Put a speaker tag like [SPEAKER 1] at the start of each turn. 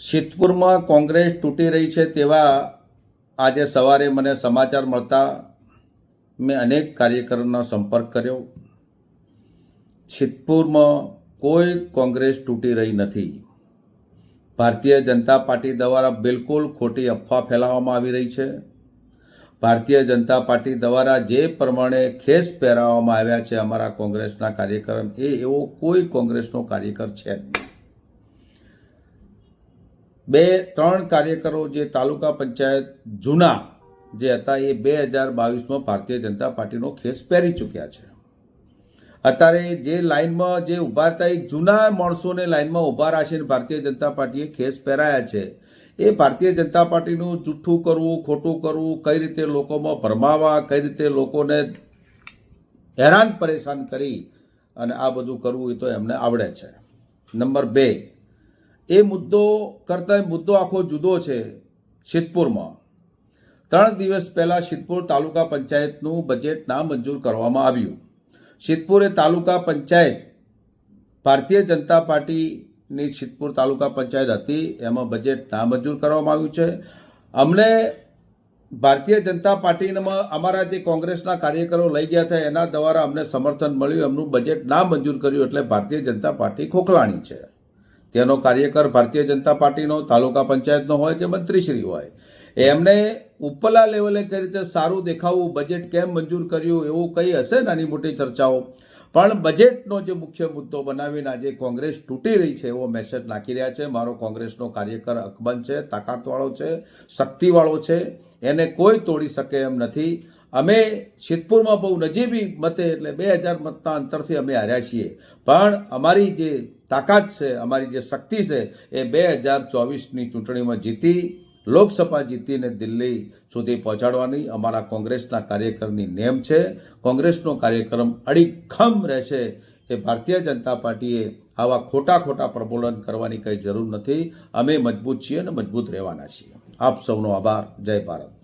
[SPEAKER 1] સિદ્ધપુરમાં કોંગ્રેસ તૂટી રહી છે તેવા આજે સવારે મને સમાચાર મળતા મેં અનેક કાર્યકરોનો સંપર્ક કર્યો. સિદ્ધપુરમાં કોઈ કોંગ્રેસ તૂટી રહી નથી. ભારતીય જનતા પાર્ટી દ્વારા બિલકુલ ખોટી અફવા ફેલાવવામાં આવી રહી છે. ભારતીય જનતા પાર્ટી દ્વારા જે પ્રમાણે ખેસ પહેરાવવામાં આવ્યા છે અમારા કોંગ્રેસના કાર્યકર, એ એવો કોઈ કોંગ્રેસનો કાર્યકર છે નહીં. બે, ત્રણ કાર્યકરો જે તાલુકા પંચાયત જૂના જે હતા, એ બે હજાર બાવીસમાં ભારતીય જનતા પાર્ટીનો ખેસ પહેરી ચૂક્યા છે. અત્યારે જે લાઇનમાં જે ઊભા હતા, એ જૂના માણસોને લાઇનમાં ઊભા રાખીને ભારતીય જનતા પાર્ટીએ ખેસ પહેરાયા છે. એ ભારતીય જનતા પાર્ટીનું જૂઠું કરવું, ખોટું કરવું, કઈ રીતે લોકોમાં ભરમાવા, કઈ રીતે લોકોને હેરાન પરેશાન કરી અને આ બધું કરવું એ તો એમને આવડે છે. નંબર બે એ મુદ્દો કરતાં મુદ્દો આખો જુદો છે સિદ્ધપુરમાં. ત્રણ દિવસ પહેલાં સિદ્ધપુર તાલુકા પંચાયતનું બજેટ નામંજૂર કરવામાં આવ્યું. સિદ્ધપુર તાલુકા પંચાયત ભારતીય જનતા પાર્ટીની સિદ્ધપુર તાલુકા પંચાયત હતી, એમાં બજેટ નામંજૂર કરવામાં આવ્યું છે. અમને ભારતીય જનતા પાર્ટીમાં અમારા જે કોંગ્રેસના કાર્યકરો લઈ ગયા હતા એના દ્વારા અમને સમર્થન મળ્યું, એમનું બજેટ ના મંજૂર કર્યું, એટલે ભારતીય જનતા પાર્ટી ખોખલાણી છે. તેનો કાર્યકર ભારતીય જનતા પાર્ટીનો, તાલુકા પંચાયતનો હોય કે મંત્રીશ્રી હોય. એમને ઉપલા લેવલે કઈ રીતે સારું દેખાવું બજેટ કેમ મંજૂર કર્યું, એવું કંઈ હશે નાની મોટી ચર્ચાઓ. પણ બજેટનો જે મુખ્ય મુદ્દો બનાવીને આજે કોંગ્રેસ તૂટી રહી છે એવો મેસેજ નાખી રહ્યા છે. મારો કોંગ્રેસનો કાર્યકર અકબંધ છે, તાકાતવાળો છે, શક્તિવાળો છે. એને કોઈ તોડી શકે એમ નથી. અમે સિદ્ધપુરમાં બહુ નજીબી મતે એટલે બે હજાર મતના અંતરથી અમે હાર્યા છીએ. પણ અમારી જે તાકાત છે, અમારી જે શક્તિ છે, એ બે હજાર ચોવીસની ચૂંટણીમાં જીતી, લોકસભા જીતીને દિલ્હી સુધી પહોંચાડવાની અમારા કોંગ્રેસના કાર્યકરની નેમ છે. કોંગ્રેસનો કાર્યક્રમ અડીખમ રહેશે એ ભારતીય જનતા પાર્ટીએ આવા ખોટા ખોટા પ્રબોલન કરવાની કંઈ જરૂર નથી. અમે મજબૂત છીએ અને મજબૂત રહેવાના છીએ. આપ સૌનો આભાર. જય ભારત.